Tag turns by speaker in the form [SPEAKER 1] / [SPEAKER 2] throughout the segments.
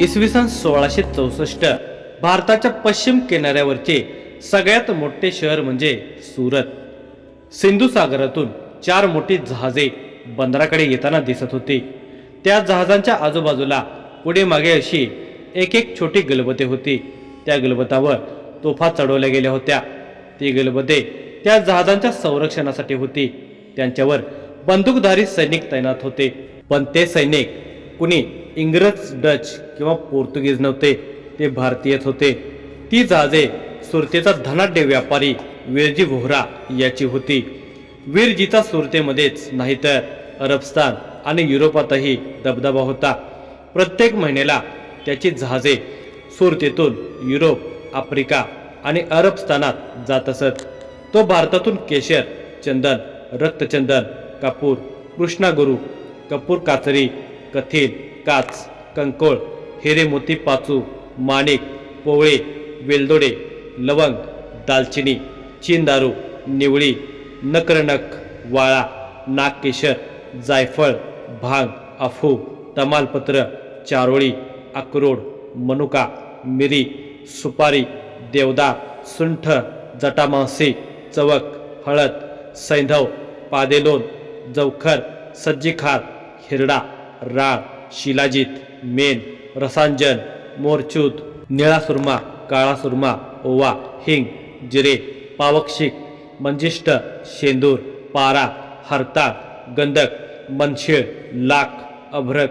[SPEAKER 1] इसवी सन सोळाशे चौसष्ट भारताच्या पश्चिम किनाऱ्यावरचे सगळ्यात मोठे शहर म्हणजे सुरत. सिंधू सागरातून चार मोठी जहाजे बंदराकडे येताना दिसत होती. त्या जहाजांच्या आजूबाजूला पुढे मागे अशी एक एक छोटी गलबते होती. त्या गलबतावर तोफा चढवल्या गेल्या होत्या. ती गलबते त्या जहाजांच्या संरक्षणासाठी होती. त्यांच्यावर बंदूकधारी सैनिक तैनात होते. पण ते सैनिक कुणी इंग्रज डच किंवा पोर्तुगीज नव्हते ते भारतीयच होते. ती जहाजे सुरतेचा धनाढ्य व्यापारी विरजी व्होरा याची होती. वीरजीचा सुरतेमध्येच नाही तर अरबस्तान आणि युरोपातही दबदबा होता. प्रत्येक महिन्याला त्याची जहाजे सुरतेतून युरोप आफ्रिका आणि अरबस्तानात जात असत. तो भारतातून केशर चंदन रक्तचंदन कापूर कृष्णागुरू कपूर कातरी कथील काच कंकोळ हिरे मोती पाचू माणिक पोवळे वेलदोडे लवंग दालचिनी चीनदारू निवळी नकरनक वाळा नागकेशर जायफळ भांग अफू तमालपत्र चारोळी अक्रोड मनुका मिरी सुपारी देवदार सुंठ जटामासी चवक हळद सैंधव पादेलोन जवखर सज्जीखार हिरडा राळ. शिलाजित मेन रसांजन मोरचूत निळा सुरमा काळा सुरमा ओवा हिंग जिरे पावकशिक मंजिष्ट शेंदूर पारा हरता गंधक मनशिळ लाख अभ्रक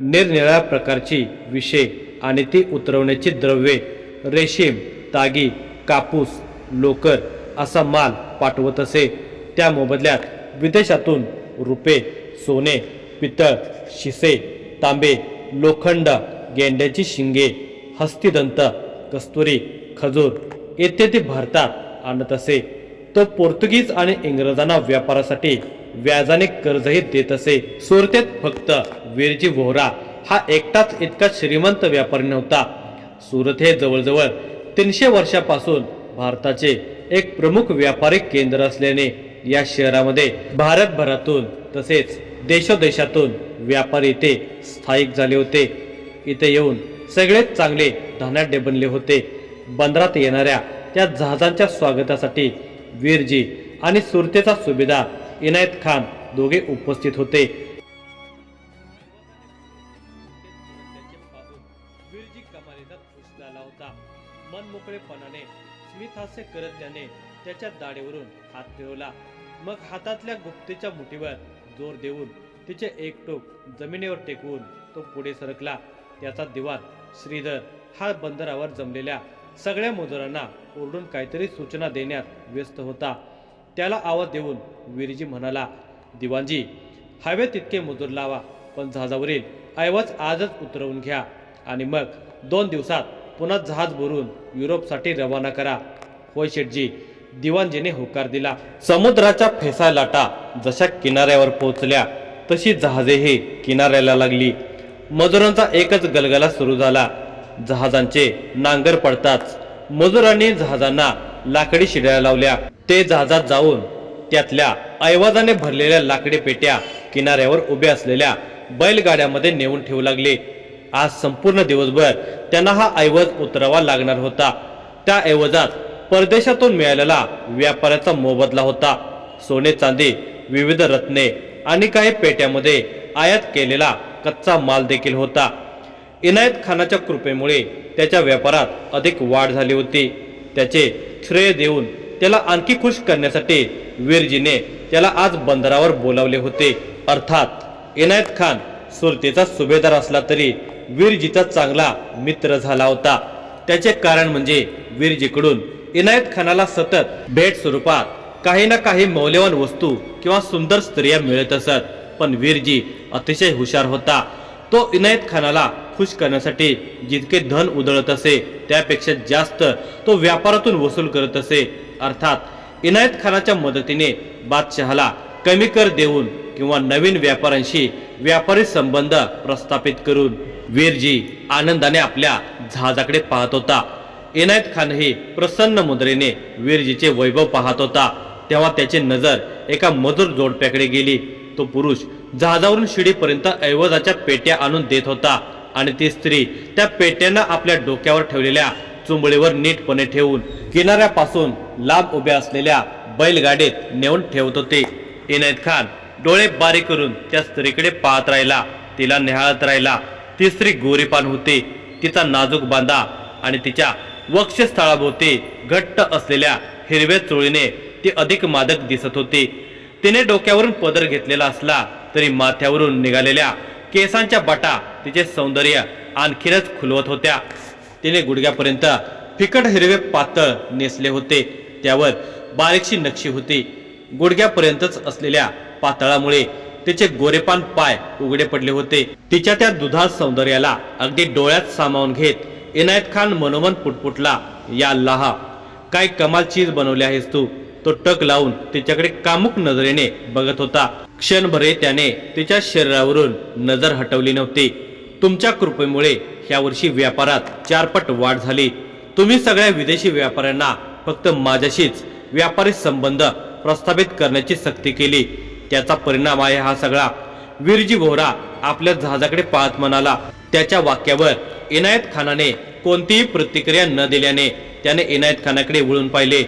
[SPEAKER 1] निरनिराळ्या प्रकारची विषे आणि ती उतरवण्याची द्रव्ये रेशीम तागी कापूस लोकर असा माल पाठवत असे. त्या मोबदल्यात विदेशातून रुपे सोने पितळ शिसे तांबे लोखंड गेंड्याची शिंगे हस्तिदंत कस्तुरी खजूर इत्यादी भारतात आणत असे. तो पोर्तुगीज आणि इंग्रजांना व्यापारासाठी व्याजाने कर्जही देत असे. सुरतेत फक्त वीरजी व्होरा हा एकटाच इतका श्रीमंत व्यापारी नव्हता. सुरत हे जवळजवळ तीनशे वर्षापासून भारताचे एक प्रमुख व्यापारी केंद्र असल्याने या शहरामध्ये भारतभरातून तसेच देशोदेशातून व्यापारी इथे स्थायिक झाले होते. इथे येऊन सगळेच चांगले धनाढ्य बनले होते. बंदरात येणाऱ्या त्या जहाजांच्या स्वागतासाठी वीरजी आणि सुरतेचा सुभेदार इनायत खान दोघे उपस्थित होते. वीरजी कमालीचा खुश झाला होता. मन मोकळेपणाने करत त्याने त्याच्या दाढीवरून हात फिरवला. मग हातातल्या गुप्तेच्या मुठीवर जोर देऊन तिचे एक टोक जमिनीवर टेकवून तो पुढे सरकला. त्याचा दिवाण श्रीधर हा बंदरावर जमलेल्या सगळ्या मजुरांना ओरडून काहीतरी सूचना देण्यात व्यस्त होता. त्याला आवाज देऊन वीरजी म्हणाला दिवाणजी हवे तितके मजूर लावा पण जहाजावरील ऐवज आजच उतरवून घ्या आणि मग दोन दिवसात पुन्हा जहाज भरून युरोपसाठी रवाना करा. होय शेठजी दिवाणजीने होकार दिला. समुद्राच्या फेसा लाटा जशा किनाऱ्यावर पोहोचल्या तशी जहाजेही किनाऱ्याला लागली. मजुरांचा एकच गलगला सुरू झाला. जहाजांचे नांगर पडताच मजुरांनी जहाजांना लाकडी शिड्या लावल्या. ते जहाजात जाऊन त्यातल्या ऐवाजाने भरलेल्या लाकडी पेट्या किनाऱ्यावर उभ्या असलेल्या बैलगाड्यामध्ये नेऊन ठेवू लागले. आज संपूर्ण दिवसभर त्यांना हा ऐवज उतरावा लागणार होता. त्या ऐवजात परदेशातून मिळालेला व्यापाराचा मोबदला होता. सोने चांदी विविध रत्ने आणि काही पेट्यामध्ये आयात केलेला कच्चा माल देखील होता. इनायत खानाच्या कृपेमुळे त्याच्या व्यापारात अधिक वाढ झाली होती. त्याचे श्रेय देऊन त्याला आणखी खुश करण्यासाठी वीरजीने त्याला आज बंदरावर बोलावले होते. अर्थात इनायत खान सुरतेचा सुभेदार असला तरी वीरजीचा चांगला मित्र झाला होता. त्याचे कारण म्हणजे वीरजीकडून इनायत खानाला सतत भेट स्वरूपात काही ना काही मौल्यवान वस्तू किंवा सुंदर स्त्रिया मिळत असत. पण वीरजी अतिशय हुशार होता. तो इनायत खानाला खुश करण्यासाठी जितके धन उधळत असे त्यापेक्षा जास्त तो व्यापारातून वसूल करत असे. अर्थात इनायत खानाच्या मदतीने बादशहाला कमी कर देऊन किंवा नवीन व्यापाऱ्यांशी व्यापारी संबंध प्रस्थापित करून वीरजी आनंदाने आपल्या जहाजाकडे पाहत होता. इनायत खानही प्रसन्न मुद्रेने वीरजीचे वैभव पाहत होता. तेव्हा त्याची नजर एका मजूर जोडप्याकडे गेली. तो पुरुष जहाजावरून शिडीपर्यंत ऐवजाच्या पेट्या आणून देत होता आणि ती स्त्री त्या पेट्यांना आपल्या डोक्यावर ठेवलेल्या चुंबळीवर नीटपणे ठेवून किनाऱ्यापासून लांब उभ्या असलेल्या बैलगाडीत नेऊन ठेवत होते. इनायत खान डोळे बारीक करून त्या स्त्रीकडे पाहत राहिला. तिला निहाळत राहिला. ती स्त्री गोरीपान होती. तिचा नाजूक बांधा आणि तिच्या वक्षस्थळाभोवती घट्ट असलेल्या हिरव्या चोळीने ते अधिक मादक दिसत होते. तिने डोक्यावरून पदर घेतलेला असला तरी माथ्यावरून निघालेल्या केसांच्या बाटा तिचे सौंदर्य आणखीनच खुलवत होत्या. तिने गुडघ्यापर्यंत फिकट हिरवे पातळ नेसले होते. त्यावर बारीकशी नक्षी होती. गुडघ्यापर्यंतच असलेल्या पातळामुळे तिचे गोरेपान पाय उघडे पडले होते. तिच्या त्या दुधाळ सौंदर्याला अगदी डोळ्यात सामावून घेत इनायत खान मनोमन पुटपुटला या लाहा काय कमाल चीज बनवली आहेस तू. तो टक लावून तिच्याकडे कामुक नजरेने बघत होता. क्षणभरे त्याने तिच्या शरीरावरून नजर हटवली नव्हती. तुमच्या कृपेमुळे ह्या वर्षी व्यापारात चारपट वाढ झाली. तुम्ही सगळ्या विदेशी व्यापाऱ्यांना फक्त माझ्याशीच व्यापारी संबंध प्रस्थापित करण्याची सक्ती केली. त्याचा परिणाम आहे हा सगळा. वीरजी बोहरा आपल्या जहाजाकडे पाहत म्हणाला त्याच्या वाक्यावर इनायत खानाने कोणतीही प्रतिक्रिया न दिल्याने त्याने इनायत खानाकडे वळून पाहिले.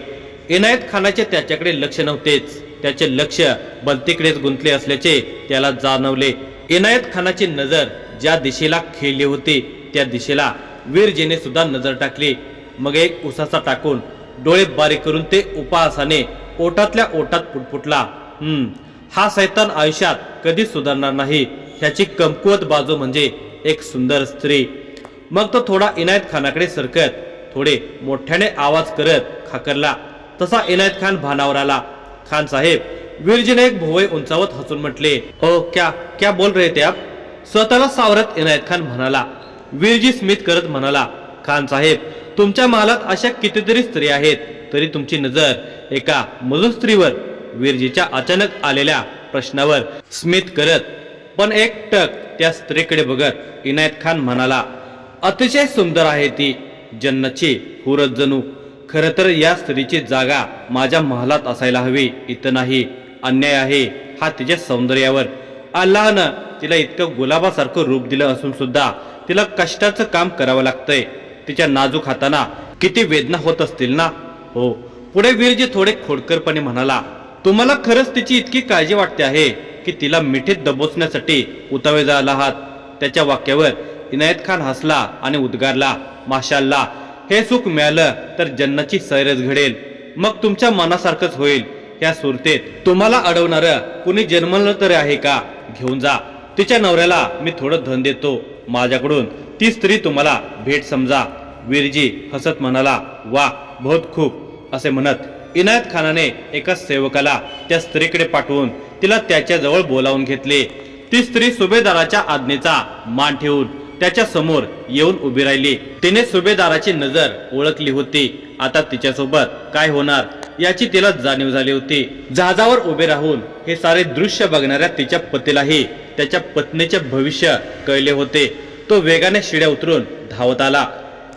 [SPEAKER 1] इनायत खानाचे त्याच्याकडे लक्ष नव्हतेच. त्याचे लक्ष बलतीकडेच गुंतले असल्याचे त्याला जाणवले. इनायत खानाची नजर ज्या दिशेला खेळली होती त्या दिशेला वीरजीने सुद्धा नजर टाकली. मग एक उसाचा टाकून डोळे बारीक करून ते उपासाने ओटातल्या ओटात पुटपुटला हम्म हा सैतान आयुष्यात कधी सुधारणार नाही. ह्याची कमकुवत बाजू म्हणजे एक सुंदर स्त्री. मग तो थोडा इनायत खानाकडे सरकत थोडे मोठ्याने आवाज करत खाकरला तसा इनायत खान भानावर आला. खान साहेब वीरजीने एक भोवय उंचावत हसून म्हटले ओ क्या क्या बोल रहे थे आप? स्वतःला सावरत इनायत खान म्हणाला वीरजी स्मित करत म्हणाला खान साहेब तुमच्या महालात अशा कितीतरी स्त्री आहेत तरी तुमची नजर एका मजूर स्त्रीवर वीरजीच्या अचानक आलेल्या प्रश्नावर स्मित करत पण एक टक त्या स्त्रीकडे बघत इनायत खान म्हणाला अतिशय सुंदर आहे ती जन्नची हुरत जणू खरं तर या स्त्रीची जागा माझ्या महालात असायला हवी. इथं नाही. अन्याय आहे. हा तिच्या सौंदर्यावर. अल्लानं तिला इतकं गुलाबासारखं रूप दिलं असून सुद्धा तिला कष्टाचं काम करावं लागतंय. तिच्या नाजूक हाताना किती वेदना होत असतील ना? हो. पुढे वीरजी थोडे खोडकरपणे म्हणाला तुम्हाला खरंच तिची इतकी काळजी वाटते आहे की तिला मिठीत दबोचण्यासाठी उतावे जायला आहात? त्याच्या वाक्यावर इनायत खान हसला आणि उद्गारला माशाल्ला हे सुख मिळालं तर जन्नाची सैरच घडेल. मग तुमच्या मनासारखंच होईल. या सुरतेत तुम्हाला अडवणार कुणी जन्मलं तरी आहे का? घेऊन जा. तिच्या नवऱ्याला मी थोडं धन देतो. माझ्याकडून ती स्त्री तुम्हाला भेट समजा. वीरजी हसत म्हणाला वा बहुत खूप. असे म्हणत इनायत खानाने एका सेवकाला त्या स्त्रीकडे पाठवून तिला त्याच्याजवळ बोलावून घेतले. ती स्त्री सुभेदाराच्या आज्ञेचा मान ठेवून त्याच्यासमोर येऊन उभी राहिली. तिने सुभेदाराची नजर ओळखली होती. आता तिच्यासोबत काय होणार याची तिला जाणीव झाली होती. जहाजावर उभे राहून हे सारे दृश्य बघणाऱ्या तिच्या पतीलाही त्याच्या पत्नीचे भविष्य कळले होते. तो वेगाने शिड्या उतरून धावत आला.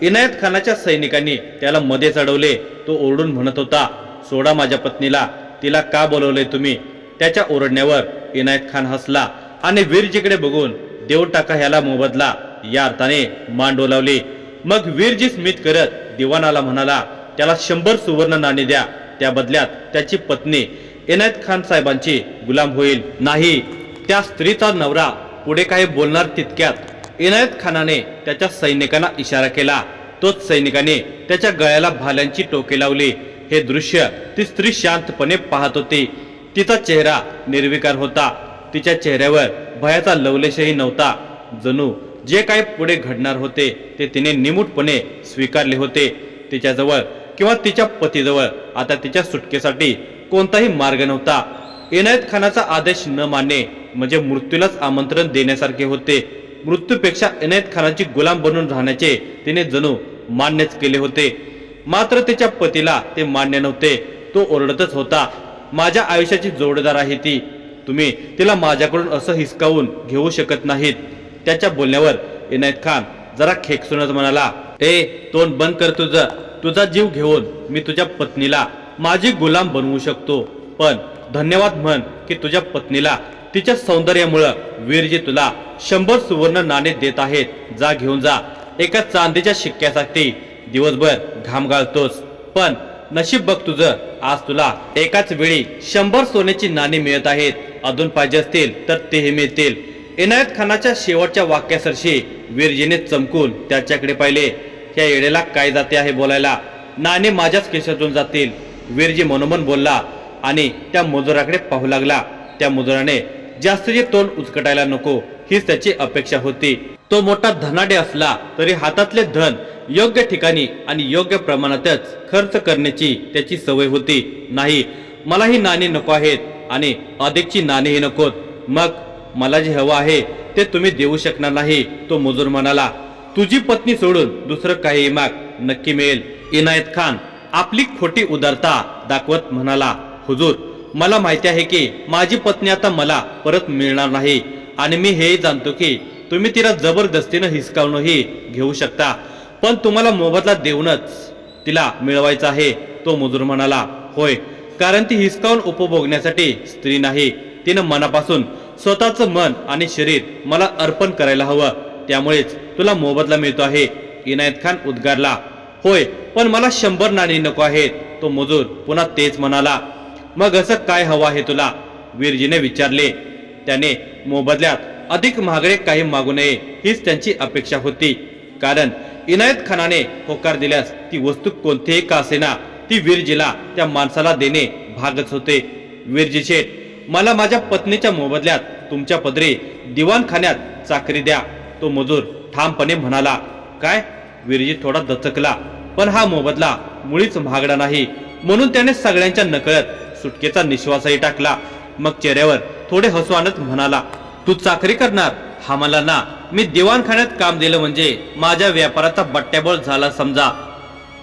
[SPEAKER 1] इनायत खानाच्या सैनिकांनी त्याला मध्ये चढवले. तो ओरडून म्हणत होता सोडा माझ्या पत्नीला. तिला का बोलवले तुम्ही? त्याच्या ओरडण्यावर इनायत खान हसला आणि वीरजीकडे बघून देव टाका ह्याला मोबदला. या अर्थाने मान डोलावली. मग वीरजी स्मित करत दिवाणाला म्हणाला त्याला शंभर सुवर्ण नाणी द्या. त्या बदल्यात त्याची पत्नी इनायत खान साहेबांची गुलाम होईल. नाही त्या स्त्रीचा नवरा पुढे काही बोलणार तितक्यात. इनायत खानाने त्याच्या सैनिकांना इशारा केला. तोच सैनिकाने त्याच्या गळ्याला भाल्यांची टोके लावली. हे दृश्य ती स्त्री शांतपणे पाहत होती. तिचा चेहरा निर्विकार होता. तिच्या चेहऱ्यावर भयाचा लवलेशही नव्हता. जणू जे काही पुढे घडणार होते ते तिने निमूटपणे स्वीकारले होते. तिच्याजवळ किंवा तिच्या पतीजवळ आता तिच्या सुटकेसाठी कोणताही मार्ग नव्हता. इनायत खानाचा आदेश न मानणे म्हणजे मृत्यूलाच आमंत्रण देण्यासारखे होते. मृत्यूपेक्षा इनायत खानाची गुलाम बनून राहण्याचे तिने जणू मान्यच केले होते. मात्र तिच्या पतीला ते मान्य नव्हते. तो ओरडतच होता माझ्या आयुष्याची जोडदार आहे ती. तुम्ही तिला माझ्याकडून असं हिसकावून घेऊ शकत नाहीत. त्याच्या बोलण्यावर इनायत खान जरा खेकसूनच म्हणाला ए तोंड बंद कर तुझं. तुझा जीव घेऊन मी तुझ्या पत्नीला माझी गुलाम बनवू शकतो. पण धन्यवाद म्हण की तुझ्या पत्नीला. तिच्या सौंदर्यामुळं वीरजी तुला शंभर सुवर्ण नाणे देत आहेत. जा घेऊन जा. एका चांदीच्या शिक्क्यासाठी दिवसभर घाम गाळतोस पण नशीब बघ तुझं. आज तुला एकाच वेळी शंभर सोन्याची नाणी मिळत आहेत. अजून पाहिजे असतील तर तेही मिळतील. इनायत खानाच्या शेवटच्या वाक्यासरशी वीरजीने चमकून त्याच्याकडे पाहिले. त्या येडेला काय जाते आहे बोलायला? नाणे माझ्याच केसातून जातील. वीरजी मनोमन बोलला आणि त्या मजुराकडे पाहू लागला. त्या मजुराने जास्तचे तोंड उचकटायला नको. हीच त्याची अपेक्षा होती. तो मोठा धनाडे असला तरी हातातले धन योग्य ठिकाणी आणि योग्य प्रमाणातच खर्च करण्याची त्याची सवय होती. नाही मलाही नाणी नको आहेत आणि अधिकची नाणेही नकोत. मग मला जे हवं आहे ते तुम्ही देऊ शकणार नाही तो मजूर म्हणाला. तुझी पत्नी सोडून दुसरं काही माग नक्की मिळेल. इनायत खान आपली खोटी उदारता दाखवत म्हणाला हुजूर मला माहिती आहे की माझी पत्नी आता मला परत मिळणार नाही. आणि मी हेही जाणतो की तुम्ही तिला जबरदस्तीनं हिसकावूनही घेऊ शकता. पण तुम्हाला मोबदला देऊनच तिला मिळवायचा आहे तो मजूर म्हणाला. होय कारण ती हिसकावून उपभोगण्यासाठी स्त्री नाही. तिनं मनापासून स्वतःचं मन आणि शरीर मला अर्पण करायला हवं. त्यामुळेच तुला मोबदला मिळतो आहे. इनायत खान उद्गारला होय पण मला शंभर नाणी नको आहेत. तो मजूर पुन्हा तेच म्हणाला मग असं काय हवं आहे तुला? वीरजीने विचारले त्याने मोबदल्यात अधिक महागडे काही मागू नये हीच त्यांची अपेक्षा होती. कारण इनायत खानाने होकार दिल्यास ती वस्तू कोणतीही का असेना ती वीरजीला त्या माणसाला देणे भागच होते. वीरजी शेठ मला माझ्या पत्नीच्या मोबदल्यात तुमच्या पदरी दिवाणखान्यात चाकरी द्या. तो मजूर ठामपणे म्हणाला काय? वीरजी थोडा दचकला. पण हा मोबदला मुळीच महागडा नाही. म्हणून त्याने सगळ्यांच्या नकळत सुटकेचा निश्वासही टाकला. मग चेहऱ्यावर थोडे हसू आणत म्हणाला तू चाकरी करणार? हा मला ना. मी दिवाणखान्यात काम दिलं म्हणजे माझ्या व्यापाराचा बट्ट्याबोळ झाला समजा.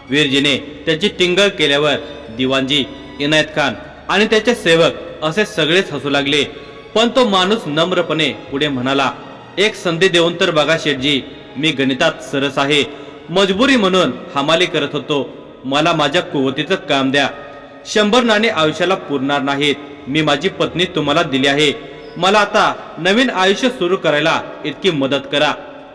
[SPEAKER 1] वीरजीने त्याची टिंगळ केल्यावर दिवानजी इनायत खान आणि त्याचे सेवक असे सगळेच हसू लागले. पण तो माणूस नम्रपणे पुढे म्हणाला एक संधी देऊन तर बघा शेठजी मी गणितात सरस आहे. मजबुरी म्हणून हमाली करत होतो. मला माझ्या कुवतीचं काम द्या. शंभर नाणे आयुष्याला पुरणार नाहीत. मी माझी पत्नी तुम्हाला दिली आहे. मला आता नवीन आयुष्य सुरू करायला इतकी मदत करा.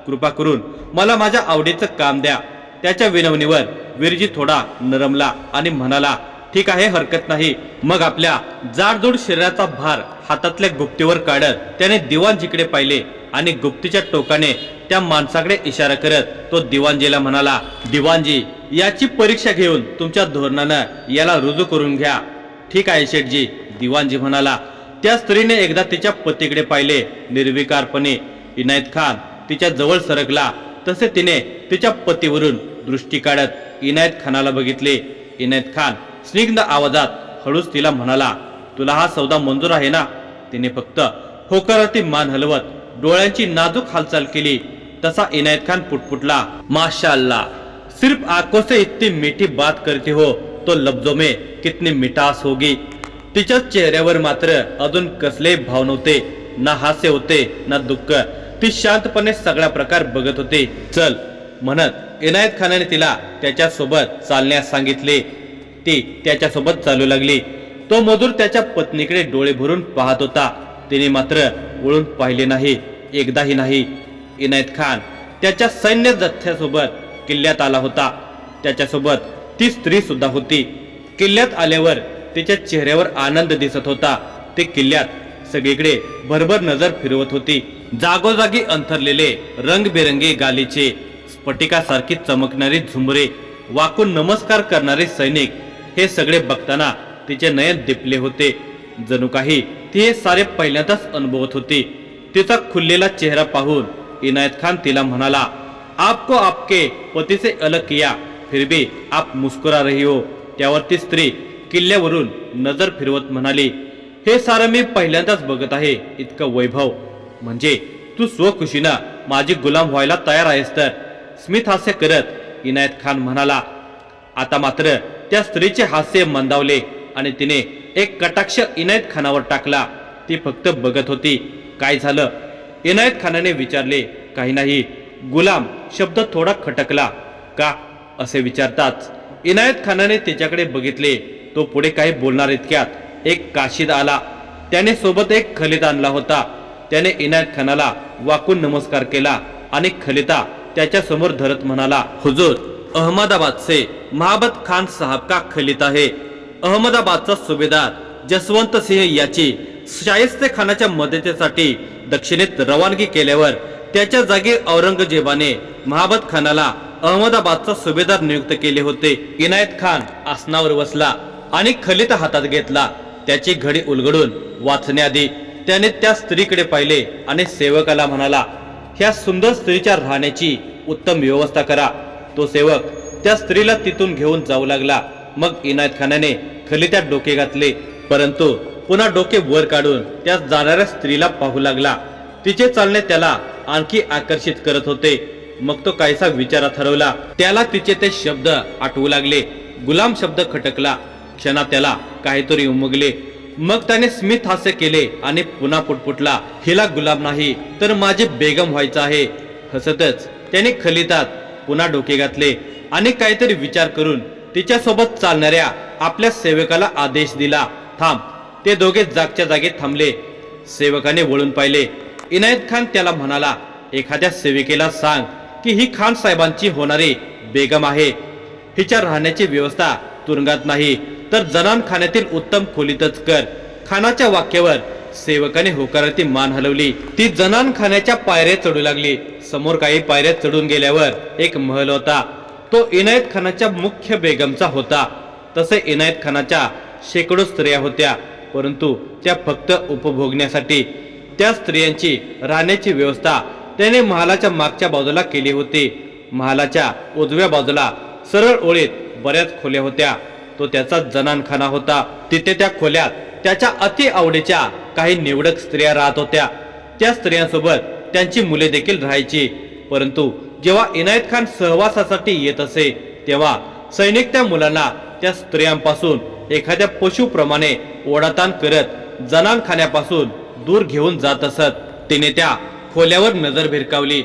[SPEAKER 1] कृपा करून मला माझ्या आवडीचं काम द्या. त्याच्या विनवणीवर वीरजी थोडा नरमला आणि म्हणाला ठीक आहे हरकत नाही. मग आपल्या जाडजूड शरीराचा भार हातातल्या गुप्तीवर काढत त्याने दिवाणजीकडे पाहिले आणि गुप्तीच्या टोकाने त्या माणसाकडे इशारा करत तो दिवाणजीला म्हणाला दिवाणजी याची परीक्षा घेऊन तुमच्या धोरणानं याला रुजू करून घ्या. ठीक आहे शेठजी दिवाणजी म्हणाला. त्या स्त्रीने एकदा तिच्या पतीकडे पाहिले निर्विकारपणे. इनायत खान तिच्या जवळ सरकला. तसे तिने तिच्या पतीवरून दृष्टी काढत इनायत खानाला बघितले. इनायत खान स्निग्ध आवाजात हळूच तिला म्हणाला तुला हा सौदा मंजूर आहे ना? तिने फक्त होकाराती मान हलवत. डोळ्यांची नाजूक हालचाल केली. तसा इनायत खान पुटपुटला माशाल्ला सिर्फ आंखों से इतनी मीठी बात करते हो तो लफ्जों में कितनी मिठास होगी. तिच्या चेहऱ्यावर मात्र अजून कसले भाव नव्हते. ना हास्य होते ना दुःख. ती शांतपणे सगळा प्रकार बघत होते. चल म्हणत इनायत खानाने तिला त्याच्या सोबत चालण्यास सांगितले. ती त्याच्यासोबत चालू लागली. तो मजूर त्याच्या पत्नीकडे डोळे भरून पाहत होता. तिने मात्र वळून पाहिले नाही एकदाही नाही. इनायत खान त्याच्या सैन्य जथ्यासोबत किल्ल्यात आला होता. त्याच्यासोबत ती स्त्री सुद्धा होती. किल्ल्यात आल्यावर तिच्या चेहऱ्यावर आनंद दिसत होता. ते किल्ल्यात सगळीकडे भरभर नजर फिरवत होती. जागोजागी अंथरलेले रंगबेरंगी गालीचे स्फटिकासारखी चमकणारी झुमरे वाकून नमस्कार करणारे सैनिक हे सगळे बघताना तिचे नयन दिपले होते. जणू काही ती हे सारे पहिल्यांदाच अनुभवत होती. तिचा खुललेला चेहरा पाहून इनायत खान तिला म्हणाला आपको आपके पति से अलग किया फिर भी आप मुस्कुरा रही हो. त्यावर ती स्त्री किल्ल्यावरून नजर फिरवत म्हणाली हे सारं मी पहिल्यांदाच बघत आहे इतकं वैभव. म्हणजे तू स्वखुशीनं माझी गुलाम व्हायला तयार आहेस तर. स्मित हास्य करत इनायत खान म्हणाला आता मात्र त्या स्त्रीचे हास्य मंदावले आणि तिने एक कटाक्ष इनायत खानावर टाकला. ती फक्त बघत होती. काय झालं? इनायत खानाने विचारले काही नाही. गुलाम शब्द थोडा खटकला. का? असे विचारताच इनायत खानाने तिच्याकडे बघितले. तो पुढे काही बोलणार इतक्यात. एक काशीद आला. त्याने सोबत एक खलिता आणला होता. त्याने इनायत खानाला वाकून नमस्कार केला आणि खलिता त्याच्यासमोर धरत म्हणाला हुजूर अहमदाबाद से महाबत खान साहब का खलित आहे? अहमदाबादचा सुभेदार जसवंत सिंह याची शाहिस्ते खानाच्या मदतीसाठी दक्षिणेत रवानगी केल्यावर त्याच्या जागी औरंगजेबाने महाबत खानाला अहमदाबादचा सुभेदार नियुक्त केले होते. इनायत खान आसनावर बसला आणि खलित हातात घेतला. त्याची घडी उलगडून वाचण्याआधी त्याने त्या स्त्रीकडे पाहिले आणि सेवकाला म्हणाला ह्या सुंदर स्त्रीच्या राहण्याची उत्तम व्यवस्था करा. तो सेवक त्या स्त्रीला तिथून घेऊन जाऊ लागला. मग इनायत खानाने खलित्यात डोके घातले. परंतु पुन्हा डोके वर काढून त्या जाणाऱ्या स्त्रीला पाहू लागला. तिचे चालणे त्याला आणखी आकर्षित करत होते. मग तो काहीसा विचारात ठरवला त्याला तिचे ते शब्द आठवू लागले. गुलाम शब्द खटकला. क्षणा त्याला काहीतरी उमगले. मग त्याने स्मित हास्य केले आणि पुन्हा पुटपुटला हिला गुलाम नाही तर माझे बेगम व्हायचं आहे. हसतच त्याने खलितात पुन्हा डोके घातले. आणि काहीतरी विचार करून तिच्यासोबत चालणाऱ्या आपल्या सेवकाला आदेश दिला. थांब. ते दोघे जागच्या जागी थांबले. सेवकाने वळून पाहिले. इनायत खान त्याला म्हणाला एखाद्या सेविकेला सांग की ही खान साहेबांची होणारी बेगम आहे. हिच्या राहण्याची व्यवस्था तुरुंगात नाही तर जनान खाण्यातील उत्तम खोलीतच कर. खानाच्या वाक्यावर सेवकाने होकाराती मान हलवली. ती जनान खाण्याच्या पायऱ्या चढू लागली. समोर काही पायऱ्या चढून गेल्यावर एक महल होता. तो इनायत खानाच्या मुख्य बेगमचा होता. तसे इनायत खानाच्या शेकडो स्त्रिया होत्या. परंतु त्या फक्त उपभोगण्यासाठी. त्या स्त्रियांची राहण्याची व्यवस्था त्याने महालाच्या मागच्या बाजूला केली होती. महालाच्या उजव्या बाजूला सरळ ओळीत बऱ्याच खोल्या होत्या. तो त्याचा जनानखाना होता. तिथे त्या खोल्यात त्याच्या अति आवडीच्या काही निवडक स्त्रिया राहत होत्या. त्या स्त्रियांसोबत त्यांची मुले देखील राहायची. परंतु जेव्हा इनायत खान सहवासासाठी येत असे तेव्हा सैनिक त्या मुलांना त्या स्त्रियांपासून एखाद्या पशुप्रमाणे ओढाताण करत जनानखान्यापासून दूर घेऊन जात असत. तिने त्या खोल्यावर नजर भिरकावली.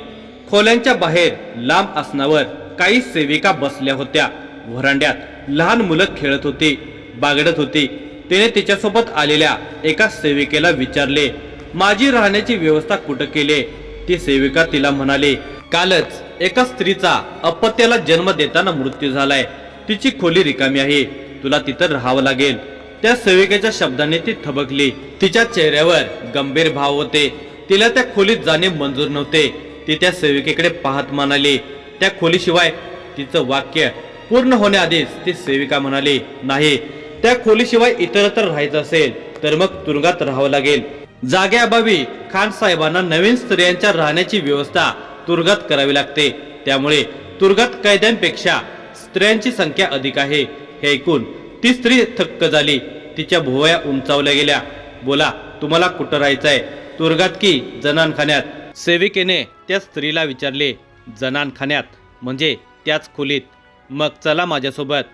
[SPEAKER 1] खोल्यांच्या बाहेर लांब आसनावर काही सेविका बसल्या होत्या. व्हरांड्यात लहान मुलं खेळत होती बागडत होती. तिने तिच्यासोबत आलेल्या एका सेविकेला विचारले माझी राहण्याची व्यवस्था कुठं केली? ती सेविका तिला म्हणाली कालच एका स्त्रीचा अपत्याला जन्म देताना मृत्यू झालाय. तिची खोली रिकामी आहे. तुला तिथं राहावं लागेल. त्या सेविकेच्या शब्दाने ती थबकली. तिच्या चेहऱ्यावर गंभीर भाव होते. तिला त्या खोलीत जाणे मंजूर नव्हते. ती त्या सेविकेकडे पाहत म्हणाली त्या खोलीशिवाय तिचं वाक्य पूर्ण होण्याआधीच ती सेविका म्हणाली नाही त्या खोलीशिवाय इतरत्र राहायचं असेल तर मग तुरुंगात राहावं लागेल. जाग्याअभावी खान साहेबांना नवीन स्त्रियांच्या राहण्याची व्यवस्था तुरुंगात करावी लागते. त्यामुळे तुरुंगात कैद्यांपेक्षा स्त्रियांची संख्या अधिक आहे. हे ऐकून ती स्त्री थक्क झाली. तिच्या भुवया उंचावल्या गेल्या. बोला तुम्हाला कुठं राहायचंय? तुरुंगात की जनानखान्यात? सेविकेने त्या स्त्रीला विचारले. जनानखान्यात म्हणजे त्याच खोलीत. मग चला माझ्यासोबत.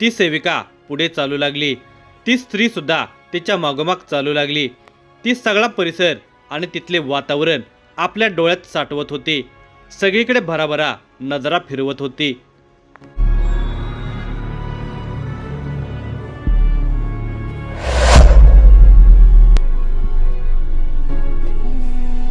[SPEAKER 1] ती सेविका पुढे चालू लागली. ती स्त्री सुद्धा तिच्या मागोमाग चालू लागली. ती सगळा परिसर आणि तिथले वातावरण आपल्या डोळ्यात साठवत होती. सगळीकडे भराभरा नजरा फिरवत होती.